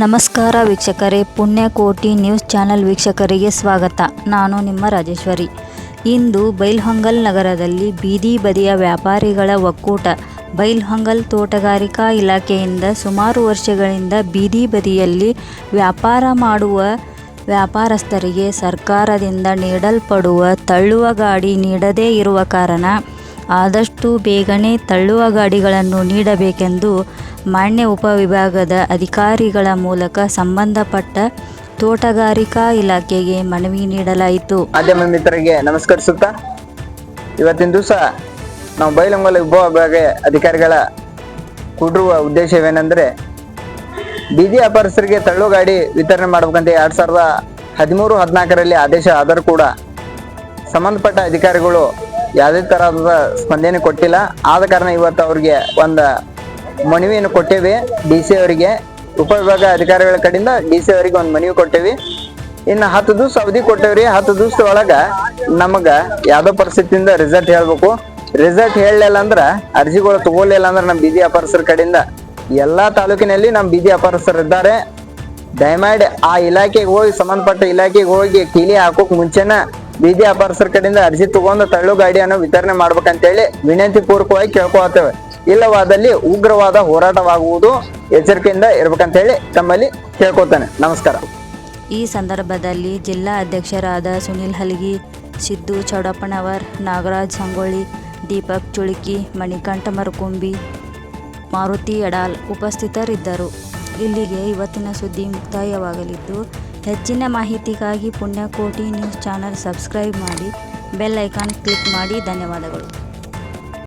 ನಮಸ್ಕಾರ ವೀಕ್ಷಕರೇ Punyakoti news channel ವೀಕ್ಷಕರಿಗೆ ಸ್ವಾಗತ. ನಾನು ನಿಮ್ಮ ರಾಜೇಶ್ವರಿ. ಇಂದು ಬೈಲ್ಹೊಂಗಲ್ ನಗರದಲ್ಲಿ ಬೀದಿ ಬದಿಯ ವ್ಯಾಪಾರಿಗಳ ಒಕ್ಕೂಟ, ಬೈಲ್ಹೊಂಗಲ್ ತೋಟಗಾರಿಕಾ ಇಲಾಖೆಯಿಂದ ಸುಮಾರು ವರ್ಷಗಳಿಂದ ಬೀದಿ ಬದಿಯಲ್ಲಿ ವ್ಯಾಪಾರ ಮಾಡುವ ವ್ಯಾಪಾರಸ್ಥರಿಗೆ ಸರ್ಕಾರದಿಂದ ನೀಡಲ್ಪಡುವ ತಳ್ಳುವ ಗಾಡಿ ನೀಡದೇ ಇರುವ ಕಾರಣ ಆದಷ್ಟು ಬೇಗನೆ ತಳ್ಳುವ ಗಾಡಿಗಳನ್ನು ನೀಡಬೇಕೆಂದು ಮಾನ್ಯ ಉಪವಿಭಾಗದ ಅಧಿಕಾರಿಗಳ ಮೂಲಕ ಸಂಬಂಧಪಟ್ಟ ತೋಟಗಾರಿಕಾ ಇಲಾಖೆಗೆ ಮನವಿ ನೀಡಲಾಯಿತು. ಮಾಧ್ಯಮ ಮಿತ್ರರಿಗೆ ನಮಸ್ಕರಿಸುತ್ತಾ, ಇವತ್ತಿನ ದಿವಸ ನಾವು ಬೈಲಂಗಲ ವಿಭಾಗ ಅಧಿಕಾರಿಗಳ ಕೂಡಿರುವ ಉದ್ದೇಶವೇನೆಂದರೆ, ಬೀದಿ ವ್ಯಾಪಾರಸ್ಥರಿಗೆ ತಳ್ಳು ಗಾಡಿ ವಿತರಣೆ ಮಾಡಬೇಕಂತ ಎರಡು ಸಾವಿರದ ಹದಿಮೂರು ಹದಿನಾಲ್ಕರಲ್ಲಿ ಆದೇಶ ಆದರೂ ಕೂಡ ಸಂಬಂಧಪಟ್ಟ ಅಧಿಕಾರಿಗಳು ಯಾವುದೇ ತರಹದ ಸ್ಪಂದನೆ ಕೊಟ್ಟಿಲ್ಲ. ಆದ ಕಾರಣ ಇವತ್ತು ಅವ್ರಿಗೆ ಒಂದು ಮನವಿಯನ್ನು ಕೊಟ್ಟೇವಿ. ಡಿ ಸಿ ಅವರಿಗೆ, ಉಪವಿಭಾಗ ಅಧಿಕಾರಿಗಳ ಕಡೆಯಿಂದ ಡಿ ಸಿ ಅವರಿಗೆ ಒಂದು ಮನವಿ ಕೊಟ್ಟೇವಿ. ಇನ್ನು ಹತ್ತು ದಿವಸ ಅವಧಿ ಕೊಟ್ಟೇವ್ರಿ. ಹತ್ತು ದಿವಸ ಒಳಗ ನಮಗ ಯಾವುದೋ ಪರಿಸ್ಥಿತಿಯಿಂದ ರಿಸಲ್ಟ್ ಹೇಳ್ಬೇಕು. ರಿಸಲ್ಟ್ ಹೇಳಲಿಲ್ಲ ಅಂದ್ರೆ ಅರ್ಜಿಗಳು ತಗೋಲಿಲ್ಲ ಅಂದ್ರೆ ನಮ್ಮ ಬೀದಿ ಅಪರಸರ ಕಡೆಯಿಂದ ಎಲ್ಲಾ ತಾಲೂಕಿನಲ್ಲಿ ನಮ್ಮ ಬೀದಿ ವ್ಯಾಪಾರಸ್ಥರು ಇದ್ದಾರೆ. ದಯಮಾಡಿ ಆ ಇಲಾಖೆಗೆ ಹೋಗಿ, ಸಂಬಂಧಪಟ್ಟ ಇಲಾಖೆಗೆ ಹೋಗಿ, ಕೀಲಿ ಹಾಕೋಕ್ ಮುಂಚೆನ ಬೀದಿ ವ್ಯಾಪಾರಸ್ಥರ ಕಡೆಯಿಂದ ಅರ್ಜಿ ತಗೊಂಡು ತಳ್ಳು ಗಾಡಿಯನ್ನು ವಿತರಣೆ ಮಾಡ್ಬೇಕಂತೇಳಿ ವಿನಂತಿ ಪೂರ್ವಕವಾಗಿ ಕೇಳ್ಕೊಳ್ತೇವೆ. ಇಲ್ಲವಾದಲ್ಲಿ ಉಗ್ರವಾದ ಹೋರಾಟವಾಗುವುದು ಎಚ್ಚರಿಕೆಯಿಂದ ಇರ್ಬೇಕಂತ ಹೇಳಿ ತಮ್ಮಲ್ಲಿ ಕೇಳ್ಕೊತಾನೆ ನಮಸ್ಕಾರ. ಈ ಸಂದರ್ಭದಲ್ಲಿ ಜಿಲ್ಲಾ ಅಧ್ಯಕ್ಷರಾದ ಸುನಿಲ್ ಹಲಗಿ, ಸಿದ್ದು ಚೌಡಪ್ಪನವರ್, ನಾಗರಾಜ್ ಸಂಗೊಳ್ಳಿ, ದೀಪಕ್ ಚುಳುಕಿ, ಮಣಿಕಂಠ ಮರಕುಂಬಿ, ಮಾರುತಿ ಎಡಾಲ್ ಉಪಸ್ಥಿತರಿದ್ದರು. ಇಲ್ಲಿಗೆ ಇವತ್ತಿನ ಸುದ್ದಿ ಮುಕ್ತಾಯವಾಗಲಿದ್ದು ಹೆಚ್ಚಿನ ಮಾಹಿತಿಗಾಗಿ ಪುಣ್ಯಕೋಟಿ ನ್ಯೂಸ್ ಚಾನಲ್ ಸಬ್ಸ್ಕ್ರೈಬ್ ಮಾಡಿ ಬೆಲ್ ಐಕಾನ್ ಕ್ಲಿಕ್ ಮಾಡಿ ಧನ್ಯವಾದಗಳು